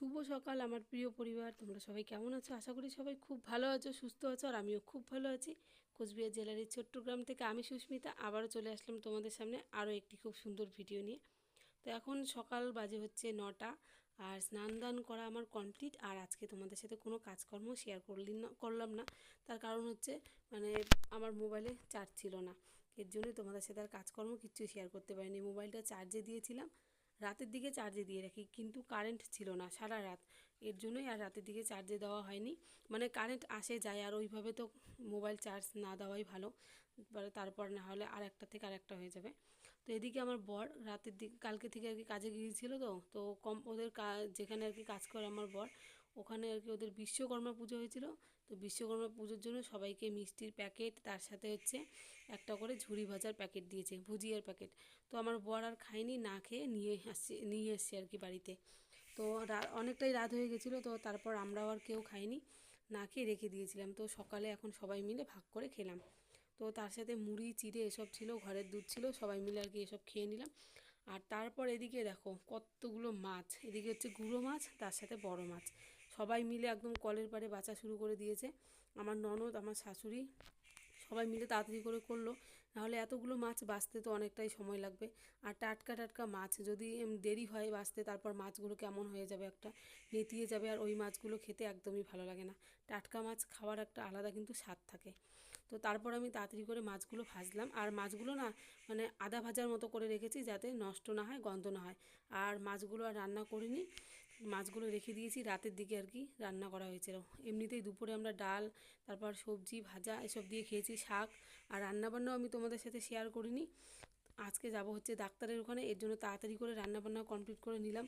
শুভ সকাল, আমার প্রিয় পরিবার। তোমরা সবাই কেমন আছো? আশা করি সবাই খুব ভালো আছো, সুস্থ আছো, আর আমিও খুব ভালো আছি। কোচবিহার জেলার এই ছোট্ট গ্রাম থেকে আমি সুস্মিতা আবারও চলে আসলাম তোমাদের সামনে আরও একটি খুব সুন্দর ভিডিও নিয়ে। তো এখন সকাল বাজে হচ্ছে নটা, আর স্নান দান করা আমার কমপ্লিট আর আজকে তোমাদের সাথে কোনো কাজকর্ম শেয়ার করলি না, করলাম না। তার কারণ হচ্ছে মানে আমার মোবাইলে চার্জ ছিল না। এর জন্যই তোমাদের সাথে আর কাজকর্ম কিচ্ছু শেয়ার করতে পারিনি। মোবাইলটা চার্জে দিয়েছিলাম। রাতের দিকে চার্জে দিয়ে রাখি। কিন্তু কারেন্ট ছিল না সারা রাত। এর জন্যই আর রাতের দিকে চার্জে দেওয়া হয়নি। মানে কারেন্ট আসে, যায়, আর ওইভাবে তো মোবাইল চার্জ না দেওয়াই ভালো। তারপর না হলে আর একটা থেকে আর একটা হয়ে যাবে। তো এদিকে আমার বর রাতের দিক, কালকে থেকে আর কি কাজে গিয়েছিল তো তো কম ওদের যেখানে আর কি কাজ করে আমার বর ওখানে আর কি ওদের বিশ্বকর্মা পুজো হয়েছিল। তো বিশ্বকর্মা পুজোর জন্য সবাইকে মিষ্টির প্যাকেট, তার সাথে হচ্ছে একটা করে ঝুড়ি ভাজার প্যাকেট দিয়েছে, ভুজিয়ার প্যাকেট। তো আমার বর আর খায়নি, না খেয়ে নিয়ে আসছে, নিয়ে এসছে আর কি বাড়িতে। তো অনেকটাই রাত হয়ে গেছিল, তো তারপর আমরাও আর কেউ খাইনি, না খেয়ে রেখে দিয়েছিলাম। তো সকালে এখন সবাই মিলে ভাগ করে খেলাম। তো তার সাথে মুড়ি, চিড়ে এসব ছিল, ঘরের দুধ ছিল, সবাই মিলে আর কি এসব খেয়ে নিলাম। আর তারপর এদিকে দেখো কতগুলো মাছ, এদিকে হচ্ছে গুঁড়ো মাছ, তার সাথে বড় মাছ। সবাই মিলে একদম কলের পাড়ে বাঁচা শুরু করে দিয়েছে। আমার ননদ, আমার শাশুড়ি সবাই মিলে তাড়াতাড়ি করে করল। নাহলে এতগুলো মাছ বাঁচতে তো অনেকটাই সময় লাগবে। আর টাটকা টাটকা মাছ যদি দেরি হয় বাঁচতে, তারপর মাছগুলো কেমন হয়ে যাবে একটা, নেতিয়ে যাবে। আর ওই মাছগুলো খেতে একদমই ভালো লাগে না। টাটকা মাছ খাওয়ার একটা আলাদা কিন্তু স্বাদ থাকে। তো তারপর আমি তাড়াতাড়ি করে মাছগুলো ভাজলাম। আর মাছগুলো না মানে আদা ভাজার মতো করে রেখেছি যাতে নষ্ট না হয়, গন্ধ না হয়। আর মাছগুলো আর রান্না করিনি। মাছগুলো রেখে দিয়েছি, রাতের দিকে আর কি রান্না করা হয়েছিল। এমনিতেই দুপুরে আমরা ডাল, তারপর সবজি, ভাজা এসব দিয়ে খেয়েছি, শাক আর রান্নাবান্নাও আমি তোমাদের সাথে শেয়ার করিনি। আজকে যাব হচ্ছে ডাক্তারের ওখানে, এর জন্য তাড়াতাড়ি করে রান্নাবান্না কমপ্লিট করে নিলাম।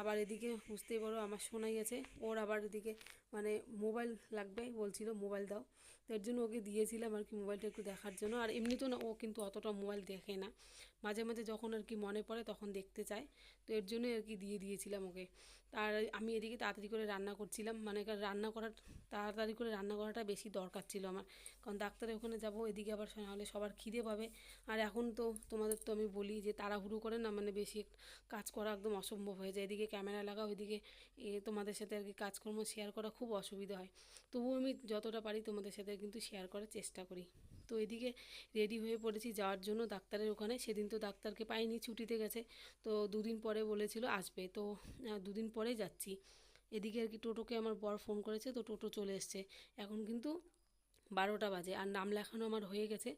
আবার এদিকে বুঝতেই পারো আমার সোনাই আছে, ওর আবার এদিকে মানে মোবাইল লাগবে, বলছিল মোবাইল দাও। তো এর জন্য ওকে দিয়েছিলাম আর কি মোবাইলটা একটু দেখার জন্য। আর এমনিতেও না, ও কিন্তু অতটা মোবাইল দেখে না। মাঝে মাঝে যখন আর কি মনে পড়ে তখন দেখতে চায়। তো এর জন্যই আর কি দিয়ে দিয়েছিলাম ওকে। আর আমি এদিকে তাড়াতাড়ি করে রান্না করছিলাম। মানে রান্না করার, তাড়াতাড়ি করে রান্না করাটা বেশি দরকার ছিল আমার। কারণ ডাক্তারের ওখানে যাব, এদিকে আবার নাহলে সবার খিদে পাবে। আর এখন তো তোমাদের তো আমি বলি যে তাড়াহুড়ো করে না মানে বেশি কাজ করা একদম অসম্ভব হয়ে যায়। এদিকে ক্যামেরা লাগা ওইদিকে তোমাদের সাথে আর কি কাজকর্ম শেয়ার করা খুব অসুবিধা হয়। তবুও আমি যতটা পারি তোমাদের সাথে কিন্তু শেয়ার করার চেষ্টা করি। তো এদিকে রেডি হয়ে পড়েছি যাওয়ার জন্য ডাক্তারের ওখানে। সেদিন তো ডাক্তারকে পাইনি, ছুটিতে গেছে। তো দুদিন পরে বলেছিল আসবে। তো দুদিন পরে যাচ্ছি। এদিকে আর কি টোটোকে আমার বর ফোন করেছে। তো টোটো চলে এসছে। এখন কিন্তু বারোটা বাজে আর নাম লেখানো আমার হয়ে গেছে।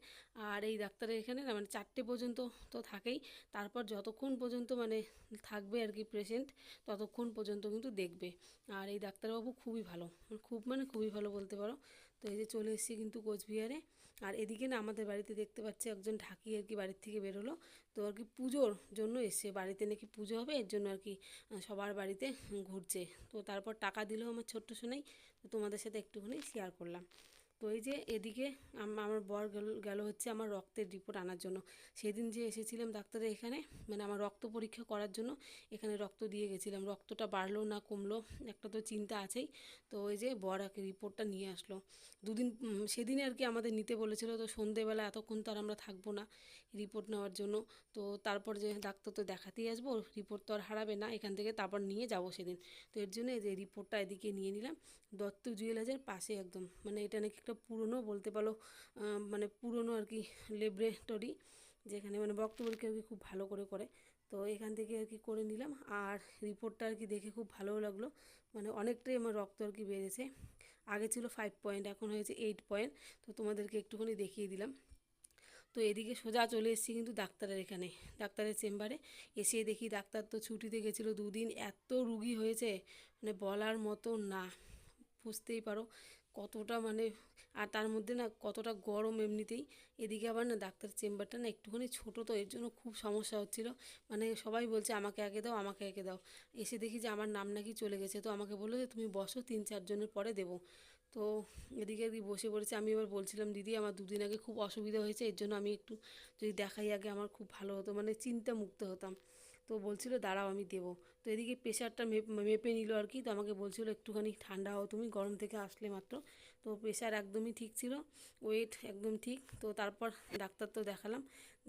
আর এই ডাক্তারের এখানে মানে চারটে পর্যন্ত তো থাকেই। তারপর যতক্ষণ পর্যন্ত মানে থাকবে আর কি পেশেন্ট ততক্ষণ পর্যন্ত কিন্তু দেখবে। আর এই ডাক্তারবাবু খুবই ভালো। খুব মানে খুবই ভালো বলতে পারো। তো এই যে চলে এসেছি কিন্তু কোচবিহারে। আর এদিকে না আমাদের বাড়িতে দেখতে পাচ্ছি একজন ঢাকি আর কি বাড়ির থেকে বেরোলো তো আর কি পুজোর জন্য এসছে। বাড়িতে নাকি পুজো হবে, এর জন্য আর কি সবার বাড়িতে ঘুরছে। তো তারপর টাকা দিলেও আমার ছোট্ট শোনাই তো তোমাদের সাথে একটুখানি শেয়ার করলাম। তো এই যে এদিকে আমার বর গেল হচ্ছে আমার রক্তের রিপোর্ট আনার জন্য। সেদিন যে এসেছিলাম ডাক্তারের এখানে মানে আমার রক্ত পরীক্ষা করার জন্য, এখানে রক্ত দিয়ে গেছিলাম। রক্তটা বাড়লো না কমলো, একটা তো চিন্তা আছেই। তো ওই যে বর আগে রিপোর্টটা নিয়ে আসলো। দুদিন সেদিনে আর কি আমাদের নিতে বলেছিল, তো সন্ধেবেলা এতক্ষণ তো আর আমরা থাকব না রিপোর্ট নেওয়ার জন্য। তো তারপর যে ডাক্তার তো দেখাতেই আসব, রিপোর্ট তো আর হারাবে না, এখান থেকে তারপর নিয়ে যাব সেদিন। তো এর জন্য এই যে রিপোর্টটা এদিকে নিয়ে নিলাম। দত্ত জুয়েলার্সের পাশে একদম মানে এটা নাকি একটা পুরনো বলতে পারো মানে পুরনো আর কি ল্যাবরেটরি যেখানে মানে পরীক্ষা আর কি খুব ভালো করে করে। তো এখান থেকে আর কি করে নিলাম আর রিপোর্টটা আর কি দেখে খুব ভালোও লাগল। মানে অনেকটাই আমার রক্ত আর কি বেড়েছে। আগে ছিল ফাইভ পয়েন্ট এখন হয়েছে এইট পয়েন্ট তো তোমাদেরকে একটুখানি দেখিয়ে দিলাম। তো এদিকে সোজা চলে এসেছি কিন্তু ডাক্তারের এখানে, ডাক্তারের চেম্বারে। এসে দেখি ডাক্তার তো ছুটিতে গেছিল দুদিন, এত রুগী হয়েছে মানে বলার মতো না, বুঝতেই পারো। কতটা মানে আর তার মধ্যে না কতটা গরম এমনিতেই। এদিকে আবার না ডাক্তার চেম্বারটা না একটুখানি ছোটো তো, এর জন্য খুব সমস্যা হচ্ছিল। মানে সবাই বলছে, আমাকে আগে দাও, আমাকে আগে দাও। এসে দেখি যে আমার নাম নাকি চলে গেছে, তো আমাকে বলল যে, তুমি বসো, তিন চারজনের পরে দেবো। তো এদিকে এদিকে বসে পড়েছে। আমি এবার বলছিলাম, দিদি, আমার দুদিন আগে খুব অসুবিধা হয়েছে, এর জন্য আমি একটু যদি দেখাই আগে, আমার খুব ভালো হতো। মানে চিন্তা মুক্ত হতাম। তো বলছিল, দাঁড়াও, আমি দেবো। তো এদিকে প্রেশারটা মেপে নিল আর কি। তো আমাকে বলছিল, একটুখানি ঠান্ডা হও তুমি, গরম থেকে আসলে মাত্র। তো প্রেশার একদমই ঠিক ছিল ওয়েট একদম ঠিক। তো তারপর ডাক্তার তো দেখালাম,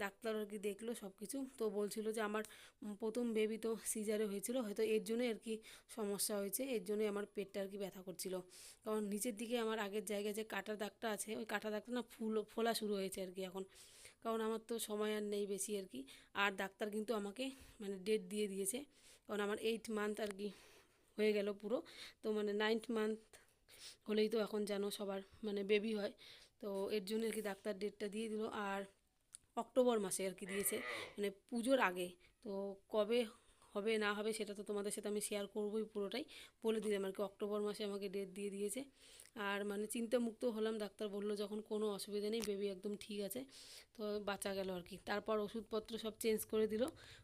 ডাক্তার আর কি দেখল সব কিছু তো বলছিল যে, আমার প্রথম বেবি তো সিজারে হয়েছিল, হয়তো এর জন্যই আর কি সমস্যা হয়েছে, এর জন্যই আমার পেটটা আর কি ব্যথা করছিল। কারণ নিচের দিকে আমার আগের জায়গায় যে কাটা দাগটা আছে, ওই কাটা দাগটা না ফুল, ফোলা শুরু হয়েছে আর কি এখন। কারণ আমার তো সময় আর নেই বেশি আর কি। আর ডাক্তার কিন্তু আমাকে মানে ডেট দিয়ে দিয়েছে। কারণ আমার এইট মান্থ আর কি হয়ে গেল পুরো। তো মানে নাইন্থ মান্থ হলেই তো এখন যেন সবার মানে বেবি হয়। তো এর জন্য আর কি ডাক্তার ডেটটা দিয়ে দিল। আর অক্টোবর মাসে আর কি দিয়েছে। মানে পুজোর আগে। তো কবে হবে না হবে সেটা তো তোমাদের সাথে আমি শেয়ার করবোই পুরোটাই। বলে দিলাম আর কি, অক্টোবর মাসে আমাকে ডেট দিয়ে দিয়েছে। আর মানে চিন্তামুক্ত হলাম, ডাক্তার বলল যখন কোনো অসুবিধা নেই বেবি একদম ঠিক আছে। তো বাঁচা গেল আর কি। তারপর ওষুধপত্র সব চেঞ্জ করে দিল।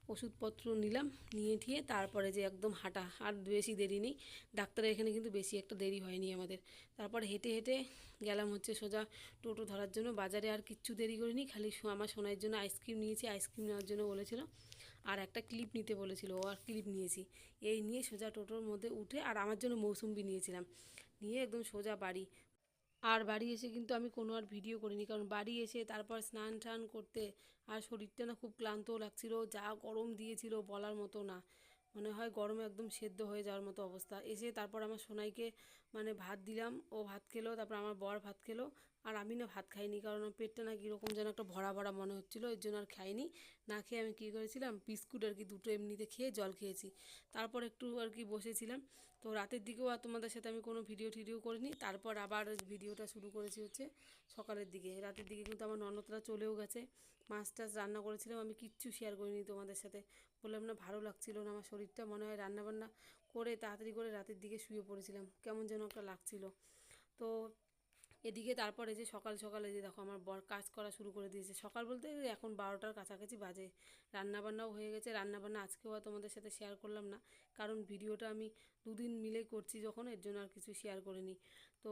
ওষুধপত্র নিলাম, নিয়ে ঠিয়ে তারপরে যে একদম হাঁটা, আর বেশি দেরি নেই। ডাক্তারের এখানে কিন্তু বেশি একটা দেরি হয়নি আমাদের। তারপর হেঁটে হেঁটে গেলাম হচ্ছে সোজা টোটো ধরার জন্য। বাজারে আর কিচ্ছু দেরি করিনি, খালি আমার সোনার জন্য আইসক্রিম নিয়েছি। আইসক্রিম নেওয়ার জন্য বলেছিল। আর একটা ক্লিপ নিতে বলেছিল, ও আর ক্লিপ নিয়েছি। এই নিয়ে সোজা টোটোর মধ্যে উঠে আর আমার জন্য মৌসুম্বি নিয়েছিলাম। নিয়ে একদম সোজা বাড়ি। আর বাড়ি এসে কিন্তু আমি কোনো আর ভিডিও করিনি, কারণ বাড়ি এসে তারপর স্নান টান করতে আর শরীরটা না খুব ক্লান্তও লাগছিল, যা গরম দিয়েছিল বলার মতো না। মনে হয় গরমে একদম সেদ্ধ হয়ে যাওয়ার মতো অবস্থা। এসে তারপর আমার সোনাইকে মানে ভাত দিলাম, ও ভাত খেলো, তারপর আমার বর ভাত খেলো আর আমি না ভাত খাইনি, কারণ পেটটা না কীরকম যেন একটা ভরা ভরা মনে হচ্ছিল, এর জন্য আর খাইনি। না খেয়ে আমি কী করেছিলাম, বিস্কুট আর কি দুটো এমনিতে খেয়ে জল খেয়েছি। তারপর একটু আর কি বসেছিলাম। তো রাতের দিকেও আর তোমাদের সাথে আমি কোনো ভিডিও টিডিও করিনি। তারপর আবার ভিডিওটা শুরু করেছি হচ্ছে সকালের দিকে। রাতের দিকে কিন্তু আমার ননদরা চলেও গেছে। মাছ টাছ রান্না করেছিলাম, আমি কিচ্ছু শেয়ার করিনি তোমাদের সাথে। বললাম না ভালো লাগছিল না, আমার শরীরটা মনে হয় রান্নাবান্না করে তাড়াতাড়ি করে রাতের দিকে শুয়ে পড়েছিলাম। কেমন যেন একটা লাগছিল। তো এদিকে তারপরে যে সকাল সকালে যে দেখো আমার বর কাজ করা শুরু করে দিয়েছে। সকাল বলতে এখন বারোটার কাছাকাছি বাজে। রান্নাবান্নাও হয়ে গেছে। রান্নাবান্না আজকেও আর তোমাদের সাথে শেয়ার করলাম না। কারণ ভিডিওটা আমি দুদিন মিলে করছি যখন, এর জন্য আর কিছু শেয়ার করিনি। তো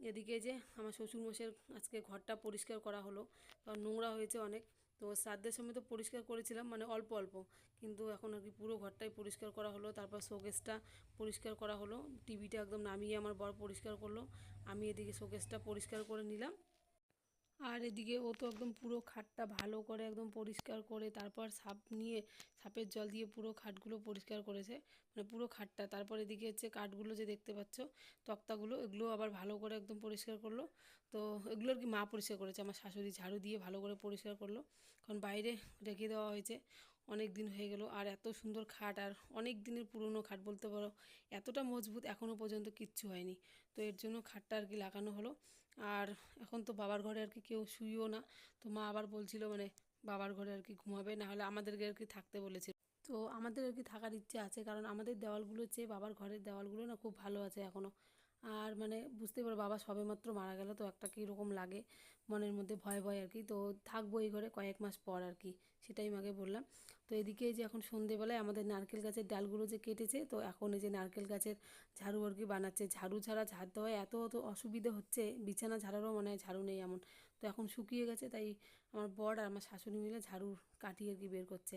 এদিকে যে আমার শ্বশুরমশের আজকে ঘরটা পরিষ্কার করা হলো। কারণ নোংরা হয়েছে অনেক। তো শ্রাদ্ধের সময় তো পরিষ্কার করেছিলাম মানে অল্প অল্প। কিন্তু এখন আর কি পুরো ঘরটাই পরিষ্কার করা হলো, তারপর শোকেসটা পরিষ্কার করা হলো। টিভিটা একদম নামিয়ে আমার বর পরিষ্কার করল। আমি এদিকে শোকেসটা পরিষ্কার করে নিলাম। আর এদিকে ও তো একদম পুরো খাটটা ভালো করে একদম পরিষ্কার করে তারপর সাপ নিয়ে সাপের জল দিয়ে পুরো খাটগুলো পরিষ্কার করেছে মানে পুরো খাটটা। তারপর এদিকে হচ্ছে কাঠগুলো যে দেখতে পাচ্ছ, তক্তাগুলো, এগুলো আবার ভালো করে একদম পরিষ্কার করল। তো এগুলো আর কি মা পরিষ্কার করেছে? আমার শাশুড়ি ঝাড়ু দিয়ে ভালো করে পরিষ্কার করল। কারণ বাইরে রেখে দেওয়া হয়েছে, অনেক দিন হয়ে গেল। আর এত সুন্দর খাট, আর অনেক দিনের পুরনো খাট বলতে পারো, এতটা মজবুত এখনও পর্যন্ত কিচ্ছু হয়নি। তো এর জন্য খাটটা আর কি লাগানো হলো। আর এখন তো বাবার ঘরে আর কি কেউ শুইও না। তো মা আবার বলছিল মানে বাবার ঘরে আর কি ঘুমাবে না হলে আমাদেরকে আর কি থাকতে বলেছে তো আমাদের আর কি থাকার ইচ্ছে আছে, কারণ আমাদের দেওয়ালগুলো চেয়ে বাবার ঘরের দেওয়ালগুলো না খুব ভালো আছে এখনও আর মানে বুঝতে পারো বাবা সবেমাত্র মারা গেল, তো একটা কীরকম লাগে মনের মধ্যে, ভয় ভয় আর কি। তো থাকব এই ঘরে কয়েক মাস পর আর কি, সেটাই মাকে বললাম। তো এদিকে যে এখন সন্ধেবেলায় আমাদের নারকেল গাছের ডালগুলো যে কেটেছে, তো এখন এই যে নারকেল গাছের ঝাড়ু আর কি বানাচ্ছে। ঝাড়ু ছাড়া ঝাড় দেওয়ায় এত অত অসুবিধে হচ্ছে, বিছানা ঝাড়ারও মনে হয় ঝাড়ু নেই এমন। তো এখন শুকিয়ে গেছে, তাই আমার বর আর আমার শাশুড়ি মিলে ঝাড়ু কাটিয়ে আর কি বের করছে।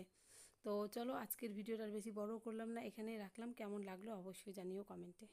তো চলো আজকের ভিডিওটা আর বেশি বড় করলাম না এখানে রাখলাম। কেমন লাগল অবশ্যই জানিও কমেন্টে।